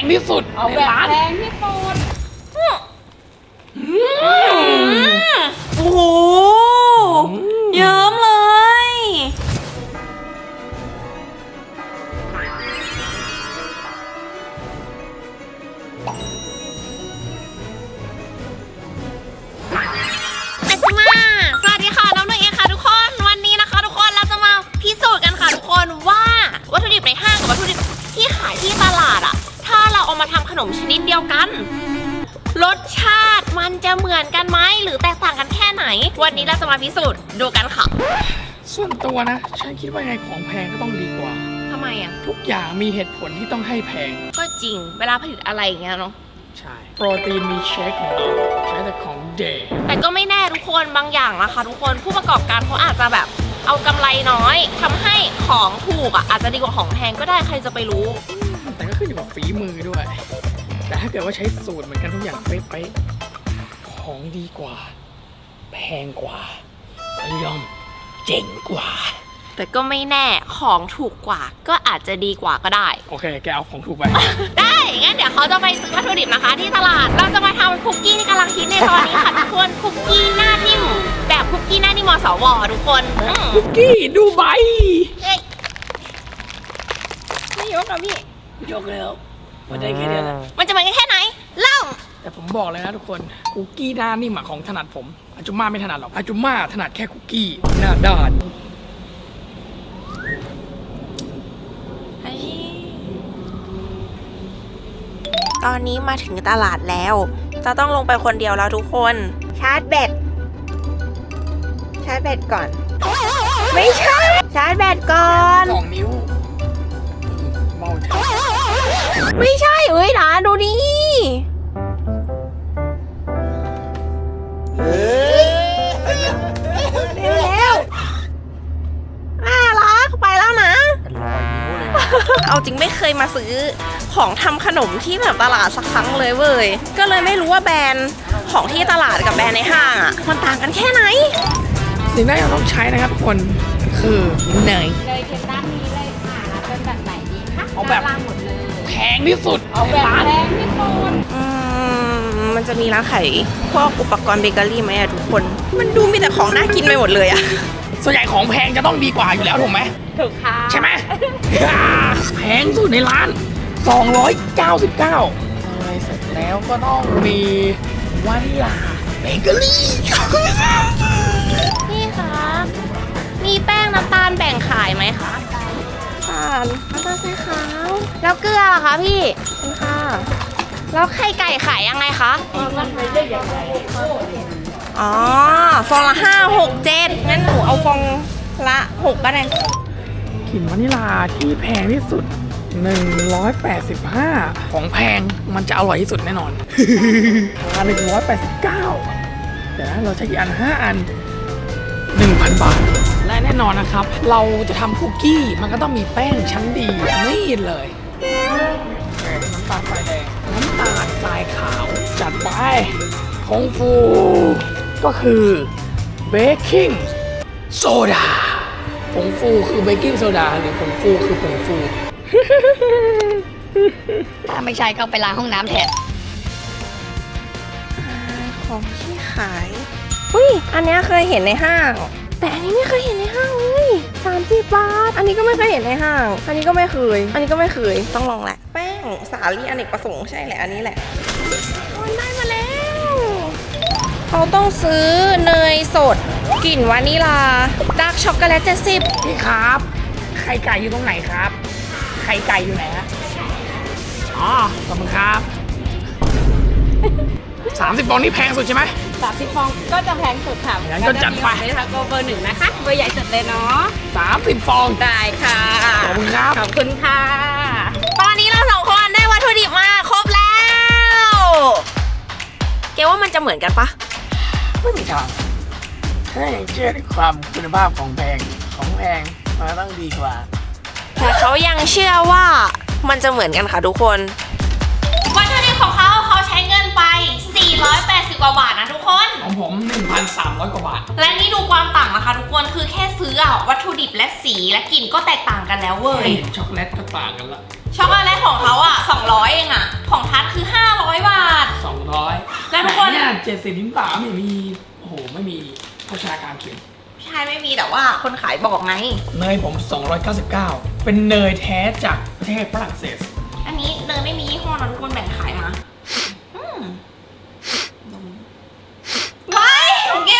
งที่สุดเอาในแบบร้านแพงที่สุดโอ้โห มาทำขนมชนิดเดียวกัน รสชาติมันจะเหมือนกันไหมหรือแตกต่างกันแค่ไหน วันนี้เราจะมาพิสูจน์ดูกันค่ะส่วนตัวนะ ฉันคิดว่ายังไงของแพงก็ต้องดีกว่า ทำไมอะทุกอย่างมีเหตุผลที่ต้องให้แพง ก็จริง เวลาผลิตอะไรอย่างเงี้ยเนาะ ใช่ โปรตีนมีเชคของเราใช้แต่ของเดย์แต่ก็ไม่แน่ทุกคนบางอย่างนะคะทุกคนผู้ประกอบการเขาอาจจะแบบเอากำไรน้อยทำให้ของถูกอะอาจจะดีกว่าของแพงก็ได้ใครจะไปรู้แต่ก็ ขึ้นอยู่กับฝีมือด้วย แต่ถ้าเกิดว่าใช้สูตรเหมือนกันทุกอย่างเป๊ะๆของดีกว่า แพงกว่าย่อมเจ๋งกว่า แต่ก็ไม่แน่ของถูกกว่า ก็อาจจะดีกว่าก็ได้ โอเค แกเอาของถูกไป ได้งั้นเดี๋ยวเขาจะไปซื้อวัตถุดิบนะคะ ที่ตลาดเราจะมาทำคุกกี้ที่กำลังฮิตในตอนนี้ค่ะทุกคนคุกกี้หน้านิ่มแบบคุกกี้หน้านิ่มมสวทุกคนอืมคุกกี้ดูใบเฮ้ยไม่ยกอะพี่ ยกแล้วมันได้แค่เดียวนะมันจะเหมือนกันแค่ไหน เล่า แต่ผมบอกเลยนะทุกคนคุกกี้หน้านิ่มอะของถนัดผมอาจุม่าไม่ถนัดหรอกอาจุม่าถนัดแค่คุกกี้หน้าด้านตอนนี้มาถึงตลาดแล้ว จะต้องลงไปคนเดียวแล้วทุกคน ชาร์จแบต ชาร์จแบตก่อน ไม่ใช่ ชาร์จแบตก่อน สองนิ้วเบาจัง ไม่ใช่เอ้ยนะดูดิเร็วแล้วน่ารักไปแล้วนะเอยนิ้วเลยเอาจริงไม่เคยมาซื้อของทำขนมที่แบบตลาดสักครั้งเลยเว้ย ก็เลยไม่รู้ว่าแบรนด์ของที่ตลาดกับแบรนด์ในห้างอะ มันต่างกันแค่ไหน สิ่งแรกที่เราต้องใช้นะครับคนคือเนย เลยเชิญด้านนี้เลยค่ะเป็นแบบไหนดีคะเอาแบบด้นล่าง งที่สุดเอาแบบในร้านแพงที่สุดอืมมันจะมีร้านขายพวกอุปกรณ์เบเกอรี่ไหมอะทุกคน มันดูมีแต่ของน่ากินไปหมดเลยอะส่วนใหญ่ของแพงจะต้องดีกว่าอยู่แล้วถูกไหมถูกค่ะใช่ไหมแพงสุดในร้าน 299อะไรเสร็จแล้วก็ต้องมีวานิลาเบเกอรี่พี่คะมีแป้งน้ำตาลแบ่งขายไหมคะ น้ำตาลน้ำตาลสีขาว แล้วเกลือล่ะคะพี่ขอบคุณค่ะ แล้วไข่ไก่ขายยังไงคะอ๋อ ฟองละห้าหกเจ็ดงั้นหนูเอาฟองละหกก็ได้กลิ่นวานิลาที่แพงที่สุด 185 ของแพงมันจะอร่อยที่สุดแน่นอน ราคา189 เดี๋ยวนะเราใช้กี่อัน 5 อัน 1,000 บาทและแน่นอนนะครับ เราจะทำคุกกี้มันก็ต้องมีแป้งชั้นดีนี่เลยโอเคน้ำตาลทรายแดงน้ำตาลทรายขาว จัดไปผงฟู ก็คือเบกกิ้งโซดาผงฟูคือเบกกิ้งโซดาหรือผงฟูคือผงฟู ถ้าไม่ใช่ก็ไปล้างห้องน้ำแทนของที่ขายอุ้ยอันเนี้ยเคยเห็นในห้าง แต่อันนี้ไม่เคยเห็นในห้างเลยสามสิบบาท อันนี้ก็ไม่เคยเห็นในห้าง อันนี้ก็ไม่เคย อันนี้ก็ไม่เคย ต้องลองแหละ แป้งสาลี่อเนกประสงค์ใช่แหละ อันนี้แหละโอ้ยได้มาแล้ว เขาต้องซื้อเนยสดกลิ่นวานิลาดาร์กช็อกโกแลตเจ็ดสิบพี่ครับ ไข่ไก่อยู่ตรงไหนครับ ไข่ไก่อยู่ไหนฮะ อ๋อ ขอบคุณครับสามสิบฟองนี่แพงสุดใช่ไหม สามสิบฟองก็จะแพงสุดค่ะงั้นก็จัดไป เลยค่ะก็เบอร์หนึ่งนะคะเบอร์ใหญ่สุดเลยเนาะสามสิบฟอง ได้ค่ะขอบคุณครับ ขอบคุณค่ะตอนนี้เราสองคนได้วัตถุดิบมาครบแล้วเกว่ามันจะเหมือนกันปะไม่มีทางถ้าอย่างเชื่อในความคุณภาพของแพงของแพงมันก็ต้องดีกว่า แต่เขายังเชื่อว่ามันจะเหมือนกันค่ะทุกคน วัตถุดิบของเขาเขาใช้เงินไป 480 กว่าบาทนะทุกคน ของผม 1,300 กว่าบาท และนี่ดูความต่างนะคะทุกคนคือแค่ซื้ออะวัตถุดิบและสีและกลิ่นก็แตกต่างกันแล้วเว้ยช็อกโกแลตก็ต่างกันละ ช็อกโกแลตของเขาอะ 200 เองอะ ของทัดคือ 500 บาทสองร้อยแล้วทุกคน เนี่ยเจ็ดสิบนิ้วเปล่าไม่มี โอ้โห ไม่มีโภชนาการเขียนพี่ชายไม่มีแต่ว่าคนขายบอกไง เนยผม 299 เป็นเนยแท้จากประเทศฝรั่งเศส อันนี้เนยไม่มียี่ห้อนะทุกคนแบ่งขายมาอืมว้ายของแ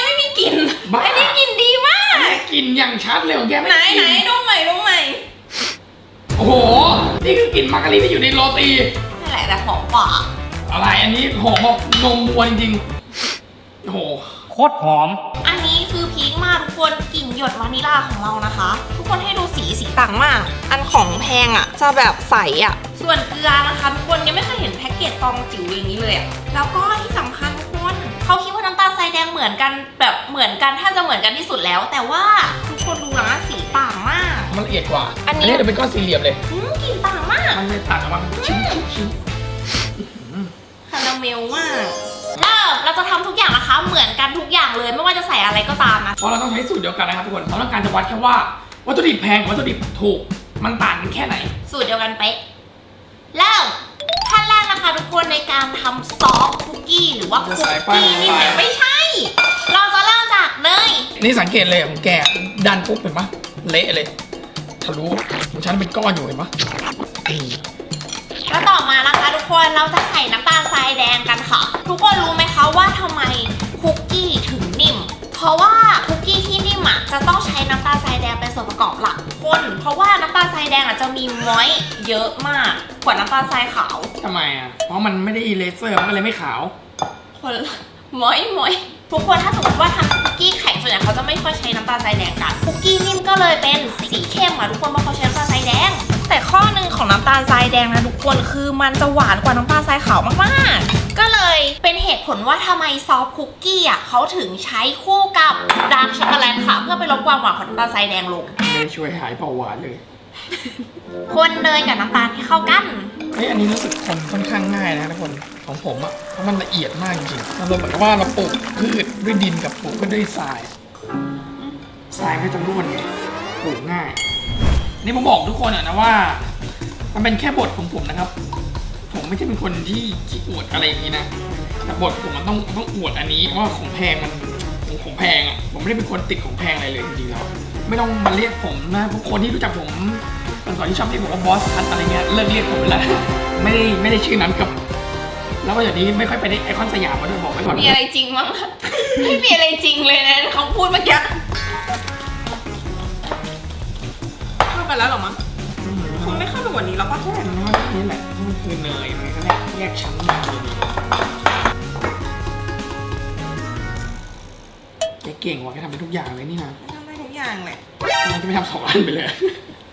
กไม่มีกลิ่นบ้า อันนี้กลิ่นดีมาก กลินอย่างชัดเลยของแกไม่ไหนด้ไหนกลิ่ดูใหม่ดูใหม่โอ้โห นี่คือกลิ่นมาการีที่อยู่ในโรตี นั่นแหละแต่หอมกว่าอะไรอันนี้หอมแบบนมวัวจริงๆโอ้โห โคตรหอม อันนี้คือพีคมากทุกคนกลิ่นหยดวานิลลาของเรานะคะ ทุกคนให้ดูสีสีต่างมาก อันของแพงอะ จะแบบใสอะ ส่วนเกลือนะคะทุกคนยังไม่เคยเห็นแพ็กเกจซองจิ๋วอย่างนี้เลยอะแล้วก็ที่สำคัญทุกคนเขาคิดว่า แดงเหมือนกันแบบเหมือนกันแทบจะเหมือนกันที่สุดแล้ว แต่ว่าทุกคนดูนะสีต่างมาก มันละเอียดกว่า อันนี้เดี๋ยวเป็นก้อนสี่เหลี่ยมเลย อืมกลิ่นต่างมากมันเลยตัดออกมาชิ้นชิ้นชิ้นคาราเมลมากเริ่มเราจะทำทุกอย่างนะคะ เหมือนกันทุกอย่างเลยไม่ว่าจะใส่อะไรก็ตามนะเพราะเราต้องใช้สูตรเดียวกันนะครับทุกคนเราต้องการจะวัดแค่ว่าวัตถุดิบแพงกับวัตถุดิบถูก มันต่างกันแค่ไหน สูตรเดียวกันเป๊ะเริ่มขั้นแรกนะคะทุกคนในการทำซอฟต์คุกกี้หรือว่าคุกจะใส่แป้งกี้นี่ลงไปเนี่ยไม่ใช่เราจะ เริ่มจากเนยนี่สังเกตเลยของแกดันปุ๊บเห็นปะเละเลยทะลุของฉันเป็นก้อนอยู่เห็นปะนี่แล้วต่อมานะคะ ทุกคนเราจะใส่น้ำตาลทรายแดงกันค่ะ ทุกคนรู้ไหมคะว่าทำไมคุกกี้ถึงนิ่ม เพราะว่าคุกกี้ที่นิ่มอะจะต้องใช้น้ำตาลทรายแดงเป็นส่วนประกอบหลักคนเพราะว่าน้ำตาลทรายแดงอะจะมีมอยส์เยอะมากกว่าน้ำตาลทรายขาวทำไมอะเพราะมันไม่ได้เลเซอร์มันก็เลยไม่ขาว คนละมอยมอย ทุกคนถ้าสมมติว่าทำคุกกี้แข็งส่วนใหญ่เขาจะไม่ค่อยใช้น้ำตาลทรายแดงกันคุกกี้นิ่มก็เลยเป็นสีเข้มอะทุกคนเพราะเขาใช้น้ำตาลทรายแดง แต่ข้อหนึ่งของน้ำตาลทรายแดงนะทุกคนคือมันจะหวานกว่าน้ำตาลทรายขาวมากๆ ก็เลยเป็นเหตุผลว่าทำไมซอฟต์คุกกี้อะเขาถึงใช้คู่กับดาร์กช็อกโกแลตค่ะเพื่อไปลดความหวานของน้ำตาลทรายแดงลง ไม่ได้ช่วยหายเบาหวานเลย คนเนยกับน้ำตาลให้เข้ากัน เฮ้ยอันนี้รู้สึกคนค่อนข้างง่ายนะทุกคนของผมอะเพราะมันละเอียดมากจริงๆมันเหมือนกับว่าเราปลูกพืชด้วยดินกับปลูกก็ด้วยทรายทรายก็จะร่วนปลูกง่าย นี่ผมบอกทุกคนอะนะว่า มันเป็นแค่บทของผมนะครับ ผมไม่ใช่เป็นคนที่ขี้อวดอะไรอย่างนี้นะแต่บทผมมันต้องต้องอวดอันนี้ว่าของแพงมันของของแพงอะผมไม่ได้เป็นคนติดของแพงอะไรเลยจริงๆแล้วไม่ต้องมาเรียกผมนะพวกคนที่รู้จักผม เป็นคนที่ชอบเรียกผมว่าบอสคัทอะไรเงี้ยเลิกเรียกผมไปแล้วไม่ได้ไม่ได้ชื่อนั้นกับ แล้วก็อย่างนี้ไม่ค่อยไปได้ไอคอนสยามมาด้วยบอกไว้ก่อนมีอะไรจริงมั้งไม่มีอะไรจริงเลยนะเขาพูดเมื่อกี้เข้าไปแล้วหรอมั้งคงไม่เข้าไปกว่านี้แล้วปะใช่มันว่านี่แหละมันคือเนยมันก็แยกแยกชั้นมาเลยดีแกเก่งว่ะแกทำเป็นทุกอย่างเลยนี่นะทำได้ทุกอย่างแหละมันจะไม่ทำสองอันไปเลย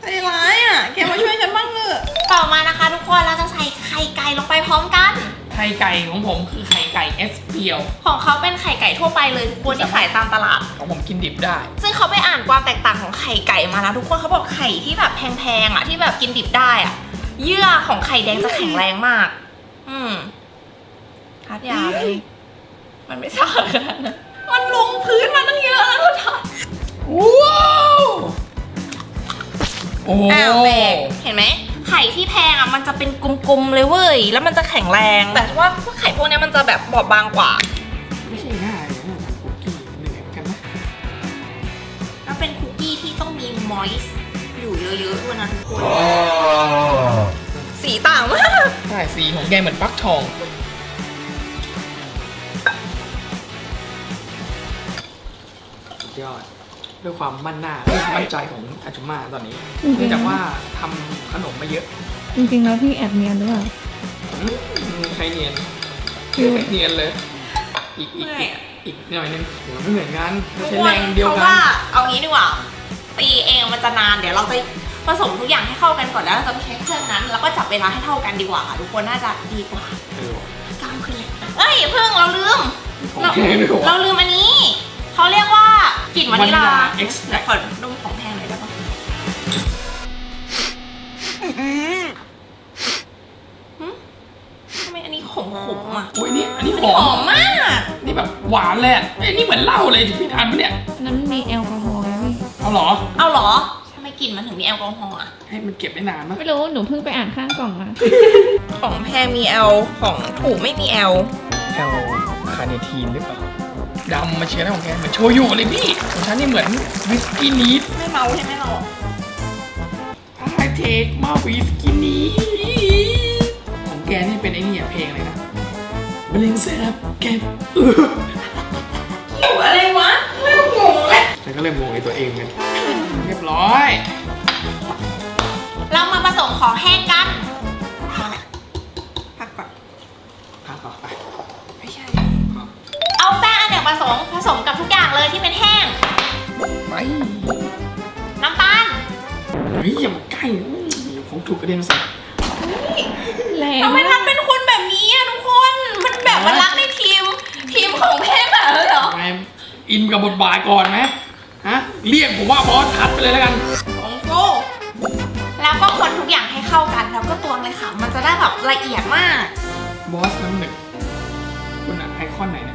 ใจร้ายอะ แกมาช่วยฉันบ้างเถอะต่อมานะคะทุกคนเราจะใส่ไข่ไก่ลงไปพร้อมกัน ไข่ไก่ของผมคือไข่ไก่เอสเปียวของเขาเป็นไข่ไก่ทั่วไปเลยทุกคนที่ขายตามตลาด ของผมกินดิบได้ ซึ่งเขาไปอ่านความแตกต่างของไข่ไก่มานะทุกคนเขาบอกไข่ที่แบบแพงๆอะที่แบบกินดิบได้อะเยื่อของไข่แดงจะแข็งแรงมาก อืมทัดยาเลยมันไม่สะอาดขนาดนั้นมันลงพื้นมาตั้งเยอะแล้วทุกท่านว้าว โอ้อ้าวแบกเห็นไหม ไข่ที่แพงอะมันจะเป็นกลมๆเลยเว้ย แล้วมันจะแข็งแรง แต่ว่าพวกไข่พวกเนี้ยมันจะแบบบอบบางกว่า ไม่ใช่ง่ายเลยนะคุกกี้เหนื่อยเหมือนกันนะแล้วเป็นคุกกี้ที่ต้องมีมอยส์อยู่เยอะๆด้วยนะทุกคน สีต่างมาก ใช่สีของแกเหมือนฟักทอง ด้วยความมั่นหน้าด้วยความมั่นใจของอาจุมาตอนนี้จริงๆเนื่องจากว่าทำขนมมาเยอะ จริงๆแล้วพี่แอบเนียนหรือเปล่าอืมใครเนียนคือเนียนเลย อีกอีกเมื่อยอีกอะอีกหน่อยนึงเดี๋ยวไม่เหมือนกันไม่ทุกใช่คแรนงเดียวเพราะกัว่านเอางี้ดีกว่าตีเองมันจะนานเดี๋ยวเราจะผสมทุกอย่างให้เข้ากันก่อนแล้วเราจะไปใช้เครื่องนั้น แล้วก็จับเวลาให้เท่ากันดีกว่า ทุกคนน่าจะดีกว่าเออว่ะกล้ามขึ้นเลยเอ้ยอย่าเพิ่งเราลืมของเราแพงด้วยเราวะลืมอันนี้เขาเรียกว่า กลิ่นวานิลา Vanilla Extract เดี๋ยวขอดมของแพงหน่อยได้ปะหึทำไมอันนี้ขมขมๆอะโอ้ยนี่อันนี้หหออมมมาก นี่แบบหวานเลยอะเอ้ยนี่เหมือนเหล้าเลยที่พี่ทานปะเนี่ยนั้นมีแอลกอฮอล์ไหมพี่เอาเหรอ เอาเหรอทำไมกลิ่นมันถึงมีแอลกอฮอล์อะ ให้ให้มันเก็บได้นานมั้ยไม่รู้ หนูเพิ่งไปอ่านข้างกล่องมาของแพรมี L ของถูกไม่มี L แอลคาเนทีนหรือเปล่า ดำมาเชียร์นะของแกเหมือนโชยุเลยพี่ของฉันนี่เหมือนวิสกี้นีดไม่เมาใช่ไหมเราไฮเทคมาวิสกี้นีดของแกนี่เป็นไอ้นี่อะเพลงอะไรนะมะเร็งแซ่บแกเออหิวอะไรวะไม่งงเลยฉันก็เริ่มงงในตัวเองกันเรียบร้อย เรามาผสมของแห้งกัน ป้งอันเดียวผสมผสมกับทุกอย่างเลยที่เป็นแห้งไปน้ำตาลเฮ้ยอย่ามาใกล้อื้อเดี๋ยวของถูกกระเด็นใส่แรงทำไมมากทำเป็นคนแบบนี้อะทุกคน มันแบบว่ารักในทีม ทีมของแพงอะเหรอ ทำไมอินกับบทบาทก่อนไหมฮะ เรียกผมว่าบอสคัดไปเลยแล้วกัน ของโฟแล้วก็คนทุกอย่างให้เข้ากัน แล้วก็ตวงเลยค่ะ มันจะได้แบบละเอียดมาก บอสน้ำหนึ่งคุณอะไอคอนไหนเนี่ย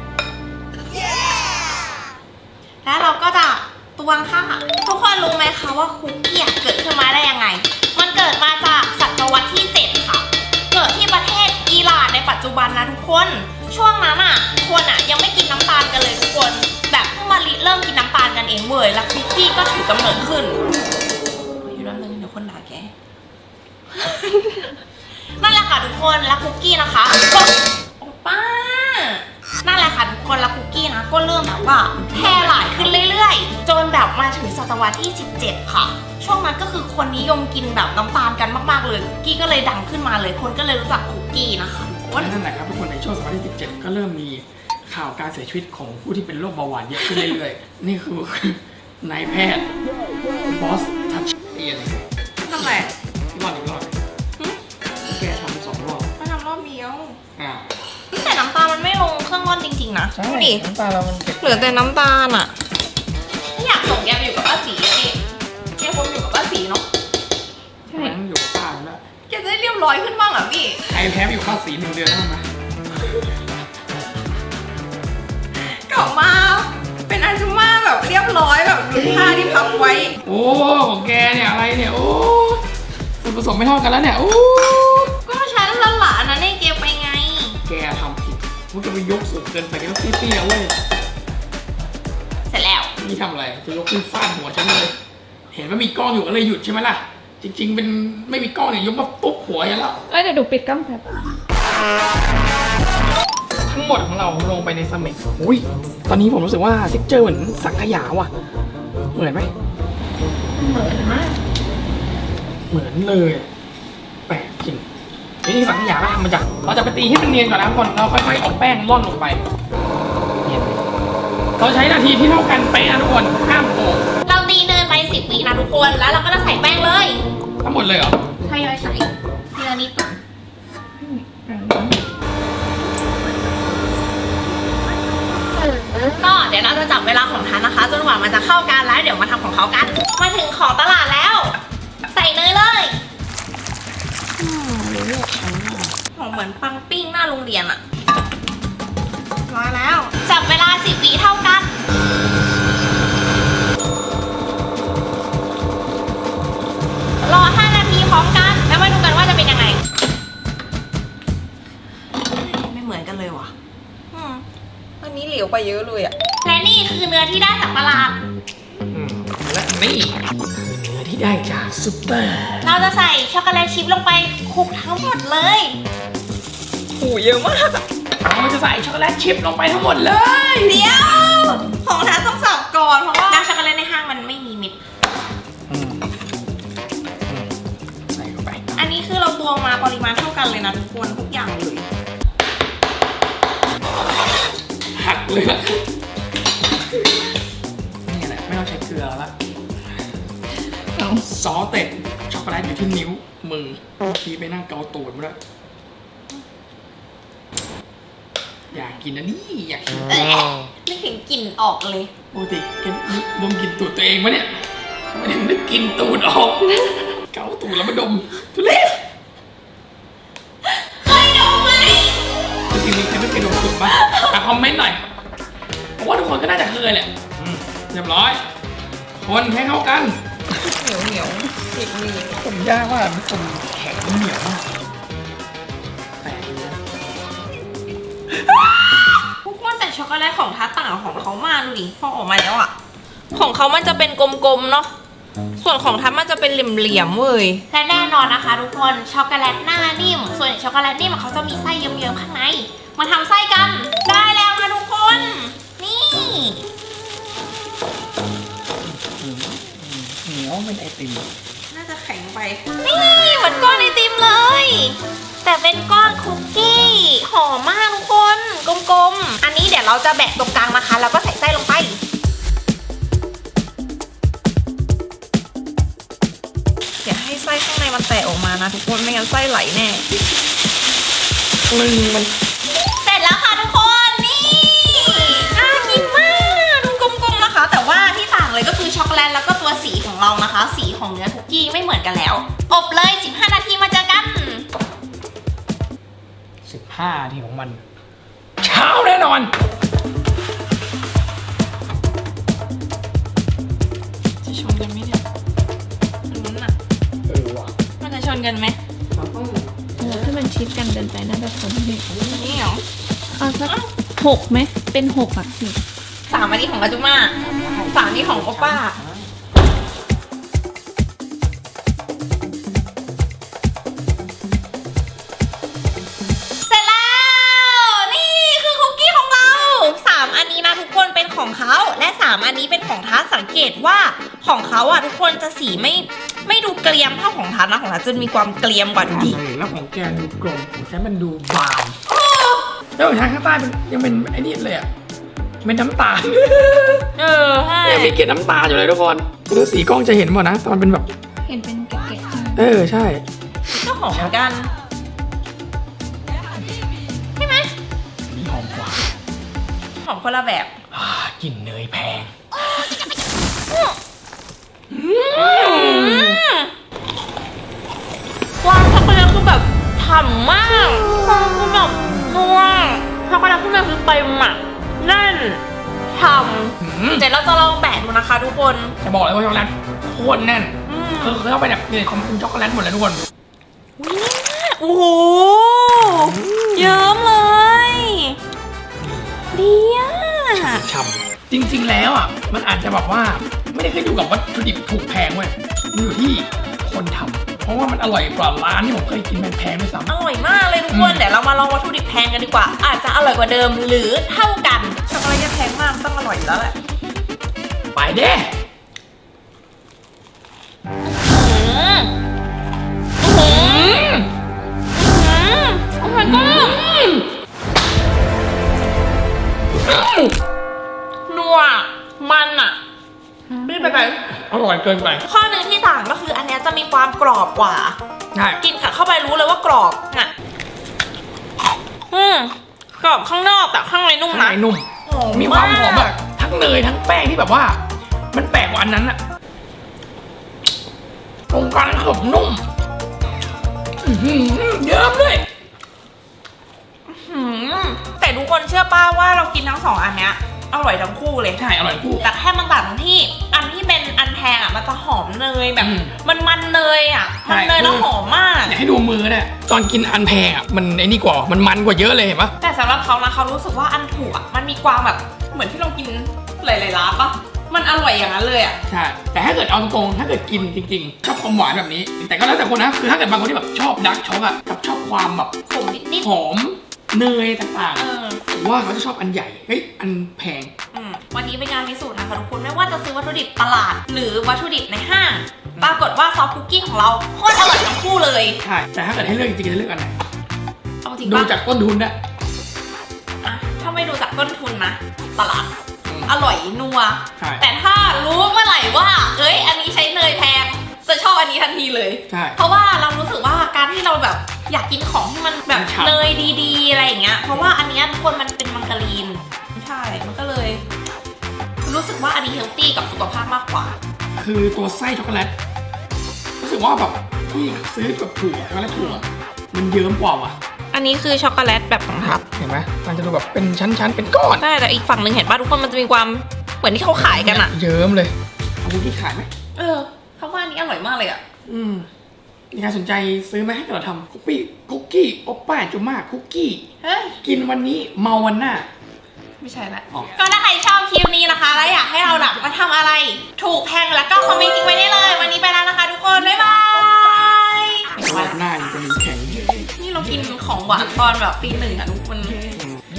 แล้วเราก็จะตวงค่ะ ทุกคนรู้ไหมคะว่าคุกกี้เกิดขึ้นมาได้ยังไง มันเกิดมาจากศตวรรษที่ 7 ค่ะ เกิดที่ประเทศอิหร่านในปัจจุบันนะทุกคน ช่วงนั้นอะ คนอะยังไม่กินน้ำตาลกันเลยทุกคน แบบเพิ่งมาริเริ่มกินน้ำตาลกันเองเว้ย แล้วคุกกี้ก็ถือกำเนิดขึ้นอยู่ด้านนึงเดี๋ยวคนด่าแกนั่นแหละค่ะทุกคนแล้วคุกกี้นะคะก็ป้านั่นแหละค่ะทุกคนแล้วคุกกี้นะก็เริ่มแบบว่า มาถึงศตวรรษที่ 17 ค่ะ ช่วงนั้นก็คือคนนิยมกินแบบน้ำตาลกันมากๆเลยคุกกี้ก็เลยดังขึ้นมาเลย คนก็เลยรู้จักคุกกี้นะคะทุกคนนั่นแหละครับทุกคนในช่วงศตวรรษที่ 17 ก็เริ่มมีข่าวการเสียชีวิตของผู้ที่เป็นโรคเบาหวานเยอะขึ้นเรื่อยๆ นี่คือนายแพทย์บอสทัชเอียนทำไมอีกรอบอีกรอบแกทำสองรอบมาทำรอบเดียวอ่าแต่น้ำตาลมันไม่ลงเครื่องร่อนจริงๆนะดูดิน้ำตาเรามันเก็บเหลือแต่น้ำตาลอะไม่อยาก ส่งแกไปอยู่กับป้าสีอะดิแกคงอยู่กับป้าสีเนาะใช่นั่งอยู่กับป้าแล้วแกจะได้เรียบร้อยขึ้นบ้างเหรอพี่ใครแพ้ไปอยู่ป้าสีหนึ่งเดือนแล้วมั้ยกลับมา เป็นอาจุม่าแบบเรียบร้อยแบบมีผ้าที่พับไว้ โอ้ของแกเนี่ยอะไรเนี่ย โอ้ส่วนผสมไม่เท่ากันแล้วเนี่ย โอ้ ก็ฉันละหลานนะเนี่ยเกไปไง แกทำผิดมันจะไปยกสูงเกินไปแกก็เตี้ยๆเว้ยเสร็จแล้ว นี่ทำอะไรจะยกขึ้นฟาดหัวฉันเลย เห็นว่ามีกล้องอยู่ก็เลยหยุดใช่ไหมล่ะ จริง ๆ เป็นไม่มีกล้องเนี่ยยกมาปุ๊บหัวฉันแล้ว เอ้ยเดี๋ยวดูปิดกล้องแป๊บทั้งหมดของเราลงไปในสมิกอุ้ย ตอนนี้ผมรู้สึกว่าเท็กเจอร์เหมือนสังขยาว่ะ เหมือนไหม เหมือนมาก เหมือนเลย แปลกจริงนี่สังขยาก็ทำมาจาก เราจะไปตีให้มันเนียนก่อนนะทุกคน เราค่อยๆเอาแป้งร่อนลงไปเนียน เราใช้นาทีที่เท่ากันเป๊ะนะทุกคนห้ามโกงเราตีเนยไปสิบวินะทุกคนแล้วเราก็จะใส่แป้งเลยทั้งหมดเลยเหรอทยอยใส่ทีละนิดก่อนก็เดี๋ยวเราจะจับเวลาของทันนะคะ จนกว่ามันจะเข้ากันแล้ว เดี๋ยวมาทำของเขากัน มาถึงของตลาดแล้ว ใส่เนยเลยหอมเหมือนปังปิ้งหน้าโรงเรียนอะร้อยแล้ว จับเว ซุปเปอร์เราจะใส่ช็อกโกแลตชิพลงไปคลุกทั้งหมดเลยโหเยอะมากอะเราจะใส่ช็อกโกแลตชิพลงไปทั้งหมดเลย เดี๋ยว ของท้าต้องสับก่อนเพราะว่าน้ำช็อกโกแลตในห้างมันไม่มีมิตรอืมอืมใส่เข้าไป อันนี้คือเราตวงมาปริมาณเท่ากันเลยนะทุกคนทุกอย่างเลยหักเลยละนี่แหละไม่ต้องใช้เกลือแล้วเอา ซอสเต็ดช็อกโกแลตอยู่ที่นิ้วมือทีไปนั่งเกาตูดมาด้วยอยากกินนะนี่อยากกินเอ๊ะนึกถึงกลิ่นออกเลยปกติแกดมกลินตูดตัวเองมะเนี่ยทำไมถึงนึกกลินตูดออก เกาตูดแล้วมาดมทุเรศเคยดูไหมจริงๆใครไม่เคยดมตูดบ้างอะคอมเมนต์หน่อยผมว่าทุกคนก็น่าจะเคยแหละอืมเรียบร้อย คนให้เข้ากัน เหนียวเหนียวอีกมีผมยากว่ามันผมแข็งเหนียวมากแปลกดีนะทุกคนแต่ช็อกโกแลตของทัสต่างกับของเขามากดูดิพอออกมาแล้วอะ ของเขามันจะเป็นกลมๆเนาะส่วนของทัสมันจะเป็นเหลี่ยมๆเว้ยและแน่นอนนะคะทุกคนช็อกโกแลตหน้านิ่ม ส่วนช็อกโกแลตนิ่มเขาจะมีไส้เยิ้มๆข้างใน มาทำไส้กัน ได้แล้วนะทุกคน นี่ เหนียวเป็นไอติมน่าจะแข็งไป นี่เหมือนก้อนไอติมเลย แต่เป็นก้อนคุกกี้หอมมากทุกคนกลมๆ อันนี้เดี๋ยวเราจะแบะตรงกลางนะคะ แล้วก็ใส่ไส้ลงไป อย่าให้ไส้ข้างในมันแตกออกมานะทุกคนไม่งั้นไส้ไหลแน่ มันมัน เรานะคะ สีของเนื้อคุกกี้ไม่เหมือนกันแล้ว อบเลย 15 นาทีมาเจอกันสิบห้าทีของมัน เช้าแน่นอน จะชนกันไหมเนี่ยลุ้นอะเออว่ะมันจะชนกันไหมเออถ้ามันชิดกันเดินไปน่าจะชนพี่นี่เหรอเอาสักหกไหมเป็นหกอะพี่สามอันนี้ของอาจุมาสามนี้ของโอป้า 3 อันนี้เป็นของทัสสังเกตว่าของเขาอะทุกคนจะสีไม่ไม่ดูเกลียมเท่าของทัสนะของทัสจะมีความเกลียมกว่าดี ใช่แล้วของแกดูกลมของฉันมันดูบางแล้วของฉันข้างใต้มันยังเป็นไอ้นี่เลยอะเป็นน้ำตาลเออใช่ยังมีเกล็ดน้ำตาลอยู่เลยทุกคนดูสีกล้องจะเห็นหมดนะตอนเป็นแบบ เห็นเป็นเกะเออใช่ ก็หอมเหมือนกัน ใช่ไหมนี่หอมกว่า หอมคนละแบบ กลิ่นเนยแพงความช็อกโกแลตคือแบบฉ่ำมากความคือแบบนัวช็อกโกแลตข้างในคือเต็มอะแน่นฉ่อืมำเดี๋ยวเราจะลองแบะดูนะคะทุกคน จะบอกเลยว่าช็อกโกแลตโคตรแน่น อืม คือเข้าไปแบบเนี่ยความเป็นช็อกโกแลตหมดเลยทุกคน โอ้โหเยิ้มเลย ดีอะช่ำ จริง ๆ แล้วอะมันอาจจะแบบว่าไม่ได้ขึ้นอยู่กับวัตถุดิบถูกแพงเว้ยมันอยู่ที่คนทำเพราะว่ามันอร่อยกว่าร้านที่ผมเคยกินแพงๆด้วยซ้อร่อยมากเลยทุกคนอืมเดี๋ยวเรามาลองวัตถุดิบแพงกันดีกว่า อาจจะอร่อยกว่าเดิมหรือเท่ากันช็อกโกแลตจะแพงมากต้องอร่อยอยู่แล้วแหละำไปเด้อืมอืมอืมโอ้ my god นัวมันอะรีบไปไหนอร่อยเกินไป ข้อหนึ่งที่ต่างก็คืออันเนี้ยจะมีความกรอบกว่า ใช่ กินกัดเข้าไปรู้เลยว่ากรอบน่ะอืมกรอบข้างนอกแต่ข้างในนุ่มข้างนะในนุ่มหอมีความหอมแบบกทั้งเนยทั้งแป้งที่แบบว่า มันแปลกกว่าอันนั้นอะตรงกลางขนมนุ่มอื้อหือเยิ้มด้วยหืมแต่ทุกคนเชื่อป้าว่าเรากินทั้งสองอันเนี้ย อร่อยทั้งคู่เลย ใช่อร่อยคู่ แต่แค่มันต่างตรงที่อันที่เป็นอันแพงอะมันจะหอมเนยแบบ อืมมันมันเนยอะใช่มันเนยแล้วหอมมาก อยากให้ดูมือเนี่ยตอนกินอันแพงอะมันไอ้นี่กว่ามันมันกว่าเยอะเลยเห็นปะแต่สำหรับเขานะเขารู้สึกว่าอันถูกอะมันมีความแบบเหมือนที่เรากินหลายๆร้านปะมันอร่อยอย่างนั้นเลยอะ ใช่แต่ถ้าเกิดเอาตรงๆถ้าเกิดกินจริงๆชอบความหวานแบบนี้ แต่ก็แล้วแต่คนนะคือถ้าเกิดบางคนที่แบบชอบดักช็อกอะกับชอบความแบบ ขมนิดหอมเนยต่างๆเออๆผม ว่าเขาจะชอบอันใหญ่ เฮ้ย อันแพง อืมวันนี้เป็นงานพิสูจน์นะคะทุกคนไม่ว่าจะซื้อวัตถุดิบตลาด หรือวัตถุดิบในห้าง ปรากฏว่าซอฟต์คุกกี้ของเราโคตรอร่อยทั้งคู่เลย ใช่ แต่ถ้าเกิดให้เลือกจริงๆจะเลือกอันไหน เอาจริงดูปะจากต้นทุนนะ อะถ้าไม่ดูจากต้นทุนนะ ตลาดอร่อยนัว ใช่ แต่ถ้ารู้เมื่อไหร่ว่า เอ้ย อันนี้ใช้เนยแพง จะชอบอันนี้ทันทีเลย ใช่ เพราะว่าเรารู้สึกว่าการที่เราแบบอยากกินของที่มันแบบมันฉ่ำ เนยดีๆ อะไรอย่างเงี้ย เพราะว่าอันเนี้ยทุกคนมันเป็นมังการีน ใช่ มันก็เลย รู้สึกว่าอันนี้เฮลตี้กับสุขภาพมากกว่า คือตัวไส้ช็อกโกแลตรู้สึกว่าแบบที่ซื้อแบบถั่วช็อกโกแลตถั่วมันเยิ้มกว่าว่ะ อันนี้คือช็อกโกแลตแบบของทับ เห็นไหมมันจะดูแบบเป็นชั้นๆเป็นก้อนใช่แต่อีกฝั่งหนึ่งเห็นป่ะทุกคนมันจะมีความเหมือนที่เขาขายกันอะเยิ้มเลยเอาคุกกี้ขายไหมเออเขาว่า นี้อร่อยมากเลยอะ อืมมีใครสนใจซื้อไหมให้เราทำคุกกี้คุกกี้โอป้าจุม่าคุกกี้ เฮ้ย กินวันนี้เมาวันหน้า ไม่ใช่ละ อ๋อ ก็ถ้าใครชอบคลิปนี้นะคะ แล้วอยากให้เราหนักมาทำอะไร ถูกแพงแล้วก็คอมเมนต์ทิ้งไว้ได้เลย วันนี้ไปแล้วนะคะทุกคน บ๊ายบายวันหน้าจะมีแข็งนี่เรากินของหวานตอนแบบปีหนึ่งอะทุกคน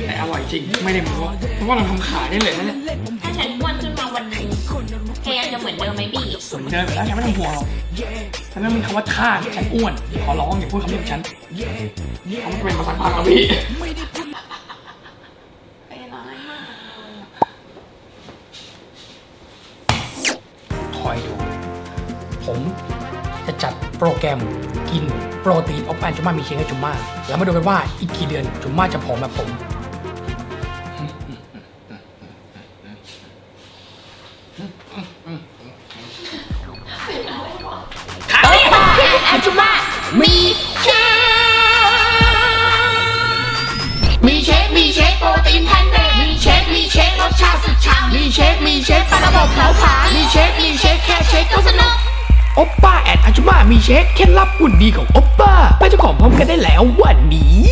แต่อร่อยจริง ไม่ได้โม้เพราะว่าเราทำขายได้เลยนะเนี่ย จะเหมือนเดิมไหมบี้สมเดิมไปแล้วฉันไม่ต้องห่วงหรอกฉันไม่มีคำว่าท่าฉันอ้วน ขอร้องอย่าพูดคำนี้กับฉันเขาไม่เป็นภาษาพังแล้วพี่ไปร้ายมากคอยดู ผมจะจัดโปรแกรมกินโปรตีนออปแอนจุม่ามีเค้กให้จุม่าแล้วมาดูกันว่าอีกกี่เดือนจุม่าจะผอมแบบผม เชคมีเชคปลาระบบเผาผลาญมีเชคมีเชคแค่เชคก็สนุกโอปป้าแอนอาจุมามีเช็คเคล็ดลับหุ่นดีของโอปป้าไปเจ้าของพร้อมกันได้แล้ววันนี้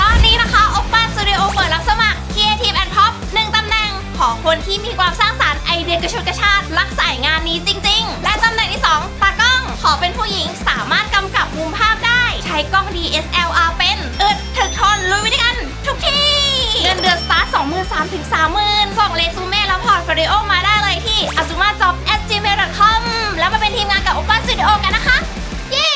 ตอนนี้นะคะโอปป้าสตูดิโอเปิดรับสมัคร Creative and Pop หนึ่งตำแหน่งขอคนที่มีความสร้างสรรค์ไอเดียกระชุดกระชากรักสายงานนี้จริง ๆ และตำแหน่งที่ 2 ตากล้องขอเป็นผู้หญิงสามารถกำกับมุมภาพได้ ใช้กล้อง DSLR เป็นอึดถึกทนลุยไปด้วยกันทุกที่เงิ นเดือนสตาหมื่นสามถึงสามหมื่นส่งเรซูเม่และพอร์ตโฟลิโอมาได้เลยที่ a z u m a j o b g m a i l c o m แล้วมาเป็นทีมงานกับโอป้าสตูดิโอกันนะคะ เย้